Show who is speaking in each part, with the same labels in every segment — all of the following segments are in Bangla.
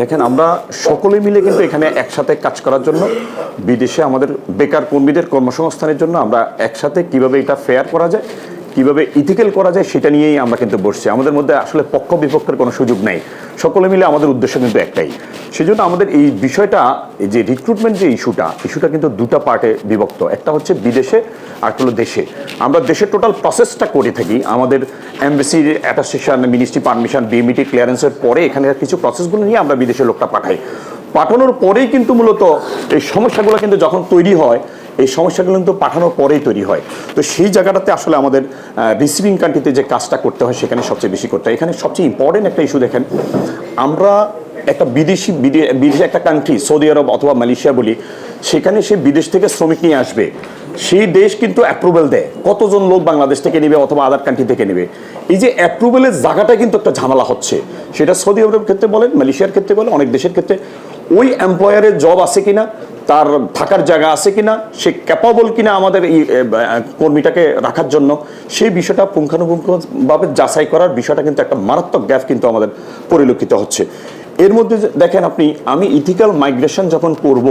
Speaker 1: দেখেন, আমরা সকলে মিলে কিন্তু এখানে একসাথে কাজ করার জন্য বিদেশে আমাদের বেকার কর্মীদের কর্মসংস্থানের জন্য আমরা একসাথে কীভাবে এটা ফেয়ার করা যায় কীভাবে ইথিক্যাল করা যায় সেটা নিয়েই আমরা কিন্তু বসছি। আমাদের মধ্যে আসলে পক্ষ বিপক্ষের কোনো সুযোগ নেই। সকলে মিলে আমাদের উদ্দেশ্য কিন্তু একটাই। সেই জন্য আমাদের এই বিষয়টা যে রিক্রুটমেন্ট যে ইস্যুটা ইস্যুটা কিন্তু দুটো পার্টে বিভক্ত। একটা হচ্ছে বিদেশে আর একটা হলো দেশে। আমরা দেশের টোটাল প্রসেসটা করে থাকি। আমাদের এমবেসির অ্যাটাস্টেশন মিনিস্ট্রি পারমিশন বিএমইটি ক্লিয়ারেন্সের পরে এখানে কিছু প্রসেসগুলো নিয়ে আমরা বিদেশে লোকটা পাঠাই। পাঠানোর পরেই কিন্তু মূলত এই সমস্যাগুলো কিন্তু যখন তৈরি হয় এই সমস্যাগুলো কিন্তু পাঠানোর পরেই তৈরি হয়। তো সেই জায়গাটাতে আসলে আমাদের রিসিভিং কান্ট্রিতে যে কাজটা করতে হয় সেখানে সবচেয়ে বেশি করতে হয়। এখানে সবচেয়ে ইম্পর্টেন্ট একটা ইস্যু দেখেন, আমরা একটা বিদেশি, বিদে- বিদেশি একটা কান্ট্রি সৌদি আরব অথবা মালয়েশিয়া বলি, সেখানে সে বিদেশ থেকে শ্রমিক নিয়ে আসবে। সেই দেশ কিন্তু অ্যাপ্রুভেল দেয়, কতজন লোক বাংলাদেশ থেকে নেবে অথবা আদার কান্ট্রি থেকে নেবে। এই যে অ্যাপ্রুভেলের জায়গাটা কিন্তু একটা ঝামেলা হচ্ছে। সেটা সৌদি আরবের ক্ষেত্রে বলেন, মালয়েশিয়ার ক্ষেত্রে বলেন, অনেক দেশের ক্ষেত্রে। ওই এমপ্লয়ারের জব আছে কিনা তার থাকার জায়গা আছে কিনা, সে ক্যাপাবল কিনা আমাদের এই কর্মীটাকে রাখার জন্য, সেই বিষয়টা পুঙ্খানুপুঙ্খভাবে যাচাই করার বিষয়টা কিন্তু একটা মারাত্মক গ্যাপ কিন্তু আমাদের পরিলক্ষিত হচ্ছে। এর মধ্যে দেখেন আপনি, আমি ইথিক্যাল মাইগ্রেশন যখন করব,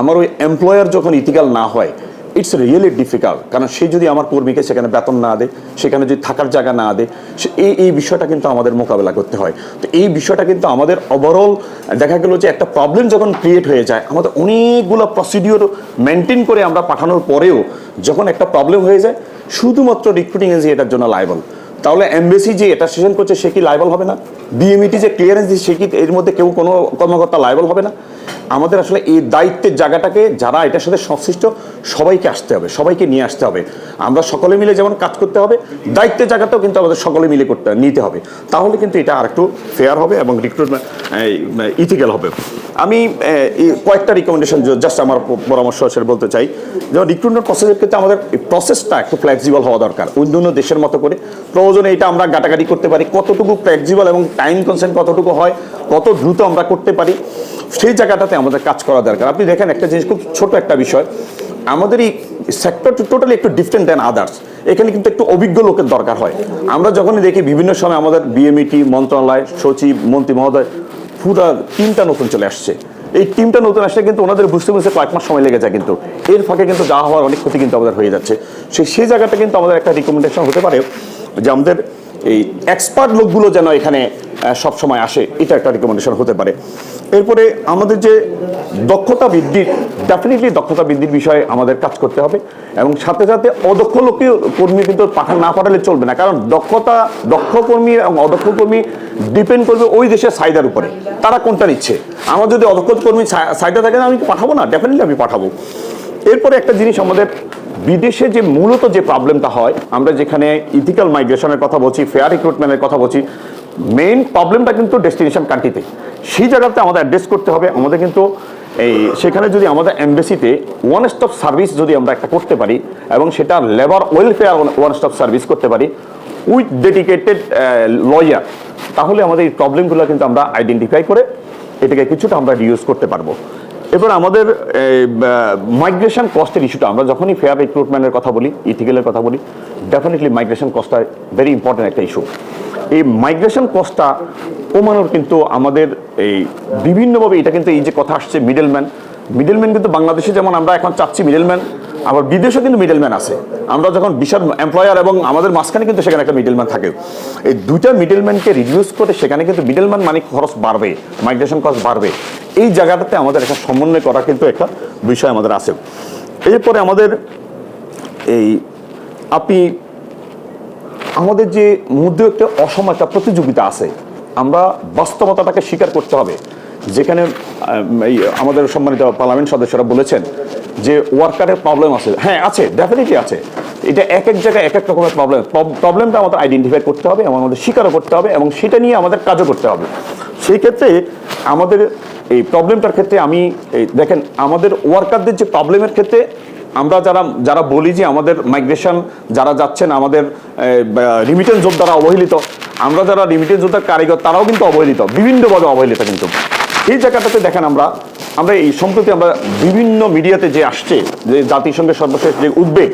Speaker 1: আমার ওই এমপ্লয়ার যখন ইথিক্যাল না হয় ইটস রিয়েলি ডিফিকাল্ট কারণ সে যদি আমার কর্মীকে সেখানে বেতন না দেয়, সেখানে যদি থাকার জায়গা না দেয় এই এই বিষয়টা কিন্তু আমাদের মোকাবেলা করতে হয়। তো এই বিষয়টা কিন্তু আমাদের ওভারঅল দেখা গেল যে একটা প্রবলেম যখন ক্রিয়েট হয়ে যায়, আমাদের অনেকগুলো প্রসিডিওর মেনটেন করে আমরা পাঠানোর পরেও যখন একটা প্রবলেম হয়ে যায়, শুধুমাত্র রিক্রুটিং এজেন্সি এটার জন্য লাইবল তাহলে এমবেসি যে এটা সেশন করছে, সে কি লাইবল হবে না? বিএমইটি যে ক্লিয়ারেন্স দিচ্ছে, সে কি এর মধ্যে কেউ কোনো কর্মকর্তা লাইবল হবে না? আমাদের আসলে এই দায়িত্বের জায়গাটাকে যারা এটার সাথে সংশ্লিষ্ট, সবাইকে আসতে হবে, সবাইকে নিয়ে আসতে হবে। আমরা সকলে মিলে যেমন কাজ করতে হবে, দায়িত্বের জায়গাটাও কিন্তু আমাদের সকলে মিলে করতে, নিতে হবে। তাহলে কিন্তু এটা আরেকটু ফেয়ার হবে এবং রিক্রুটমেন্ট ইথিক্যাল হবে। আমি কয়েকটা রিকমেন্ডেশন জাস্ট আমার পরামর্শ আছে বলতে চাই। যেমন রিক্রুটমেন্ট প্রসেসের ক্ষেত্রে আমাদের প্রসেসটা একটু ফ্লেক্সিবল হওয়া দরকার। অন্যান্য দেশের মতো করে। প্রয়োজনে এটা আমরা গাটাগাটি করতে পারি। কতটুকু ফ্লেক্সিবল এবং টাইম কনসেন্ট কতটুকু হয়, কত দ্রুত আমরা করতে পারি। সেই জায়গাটাতে আমাদের কাজ করা দরকার। আপনি দেখেন একটা জিনিস, খুব ছোট একটা বিষয়। আমাদের এই সেক্টর টোটালি একটু ডিফারেন্ট দ্যান আদার্স এখানে কিন্তু একটু অভিজ্ঞ লোকের দরকার হয়। আমরা যখনই দেখি বিভিন্ন সময় আমাদের বিএমইটি মন্ত্রণালয়, সচিব, মন্ত্রী, মহোদয়, পুরো টিমটা নতুন চলে আসছে। এই টিমটা নতুন আসলে কিন্তু ওনাদের বুঝতে বুঝতে কয়েক মাস সময় লেগে যায় কিন্তু। এর ফাঁকে কিন্তু যা হওয়ার অনেক ক্ষতি কিন্তু আমাদের হয়ে যাচ্ছে। সেই সেই জায়গাটা কিন্তু আমাদের একটা রিকমেন্ডেশন হতে পারে যে আমাদের এই এক্সপার্ট লোকগুলো যেন এখানে সব সময় আসে। এটা একটা রিকমেন্ডেশন হতে পারে। এরপরে আমাদের যে দক্ষতা বৃদ্ধির ডেফিনেটলি দক্ষতা বৃদ্ধির বিষয়ে আমাদের কাজ করতে হবে এবং সাথে সাথে অদক্ষ লোককেও কর্মী কিন্তু পাঠা না পাঠালে চলবে না। কারণ দক্ষতা, দক্ষ কর্মী এবং অদক্ষ কর্মী ডিপেন্ড করবে ওই দেশের চাহিদার উপরে। তারা কোনটা নিচ্ছে? আমার যদি অদক্ষ কর্মী চাহিদা থাকে, আমি পাঠাবো না? ডেফিনেটলি আমি পাঠাবো। এরপরে একটা জিনিস আমাদের বিদেশে যে মূলত যে প্রবলেমটা হয়, আমরা যেখানে ইথিক্যাল মাইগ্রেশনের কথা বলছি ফেয়ার রিক্রুটমেন্টের কথা বলছি মেইন প্রবলেমটা কিন্তু ডেস্টিনেশন কান্ট্রিতে সেই জায়গাতে আমাদের অ্যাড্রেস করতে হবে, আমাদের কিন্তু এই, সেখানে যদি আমাদের এমবেসিতে ওয়ান স্টপ সার্ভিস যদি আমরা একটা করতে পারি, এবং সেটা labour welfare one stop service করতে পারি উইথ ডেডিকেটেড লয়ার তাহলে আমাদের এই প্রবলেমগুলো কিন্তু আমরা আইডেন্টিফাই করে, এটাকে কিছুটা আমরা রিউজ করতে পারব। এবার আমাদের মাইগ্রেশন কস্টের ইস্যুটা আমরা যখনই ফেয়ার রিক্রুটমেন্টের কথা বলি ইথিক্যালের কথা বলি ডেফিনেটলি মাইগ্রেশন কস্টটা ভেরি ইম্পর্টেন্ট একটা ইস্যু এই মাইগ্রেশন কস্টটা কমানোর কিন্তু আমাদের এই বিভিন্নভাবে, এটা কিন্তু এই যে কথা আসছে মিডলম্যান মিডলম্যান কিন্তু বাংলাদেশে যেমন আমরা এখন চাচ্ছি মিডলম্যান আবার বিদেশেও কিন্তু মিডলম্যান আছে। আমরা যখন বিশাল এমপ্লয়ার এবং আমাদের মাঝখানে কিন্তু সেখানে একটা মিডলম্যান থাকে। এই দুইটা মিডলম্যানকে রিডিউস করে সেখানে কিন্তু মিডলম্যান মানে খরচ বাড়বে মাইগ্রেশন কস্ট বাড়বে। এই জায়গাটাতে আমাদের একটা সমন্বয় করা কিন্তু একটা বিষয় আমাদের আছে। এরপরে আমাদের এই আপনি, আমাদের যে মধ্যে একটা অসম একটা প্রতিযোগিতা আছে, আমরা বাস্তবতাটাকে স্বীকার করতে হবে। যেখানে আমাদের সম্মানিত পার্লামেন্ট সদস্যরা বলেছেন যে ওয়ার্কারের প্রবলেম আছে। হ্যাঁ আছে ডেফিনেটলি আছে। এটা এক এক জায়গায় এক এক রকমের প্রবলেম প্রবলেমটা আমাদের আইডেন্টিফাই করতে হবে এবং আমাদের স্বীকারও করতে হবে এবং সেটা নিয়ে আমাদের কাজও করতে হবে। সেই ক্ষেত্রে আমাদের এই প্রবলেমটার ক্ষেত্রে আমি দেখেন, আমাদের ওয়ার্কারদের যে প্রবলেমের ক্ষেত্রে আমরা যারা যারা বলি যে আমাদের মাইগ্রেশন যারা যাচ্ছেন আমাদের রিমিটেন্স যোদ্ধারা অবহেলিত, আমরা যারা রিমিটেন্স যোদ্ধার কারিগর, তারাও কিন্তু অবহেলিত, বিভিন্নভাবে অবহেলিত কিন্তু। এই জায়গাটাতে দেখেন আমরা আমরা এই সম্প্রতি আমরা বিভিন্ন মিডিয়াতে যে আসছে, যে জাতিসংঘের সর্বশেষ যে উদ্বেগ,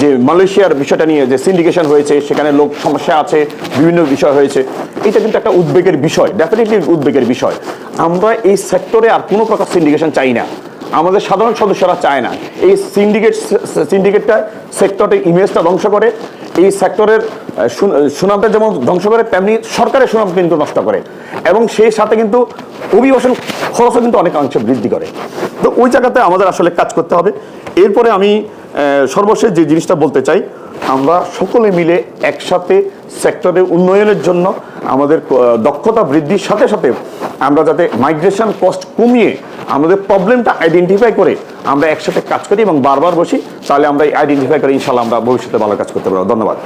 Speaker 1: যে মালয়েশিয়ার বিষয়টা নিয়ে যে সিন্ডিকেশন হয়েছে, সেখানে লোক সমস্যা আছে, বিভিন্ন বিষয় হয়েছে, এটা কিন্তু একটা উদ্বেগের বিষয় ডেফিনেটলি উদ্বেগের বিষয়। আমরা এই সেক্টরে আর কোনো প্রকার সিন্ডিকেশন চাই না। আমাদের সাধারণ সদস্যরা চায় না। এই সিন্ডিকেট সিন্ডিকেটটা সেক্টরের ইমেজটা ধ্বংস করে। এই সেক্টরের সুনামটা যেমন ধ্বংস করে, তেমনি সরকারের সুনাম কিন্তু নষ্ট করে। এবং সেই সাথে কিন্তু অভিবাসন খরচও কিন্তু অনেক অংশে বৃদ্ধি করে। তো ওই জায়গাতে আমাদের আসলে কাজ করতে হবে। এরপরে আমি সর্বশেষ যে জিনিসটা বলতে চাই, আমরা সকলে মিলে একসাথে সেক্টরের উন্নয়নের জন্য আমাদের দক্ষতা বৃদ্ধির সাথে সাথে আমরা যাতে মাইগ্রেশন কস্ট কমিয়ে আমাদের প্রবলেমটা আইডেন্টিফাই করে আমরা একসাথে কাজ করি এবং বারবার বসি, তাহলে আমরা আইডেন্টিফাই করে ইনশাল্লাহ আমরা ভবিষ্যতে ভালো কাজ করতে পারব। ধন্যবাদ।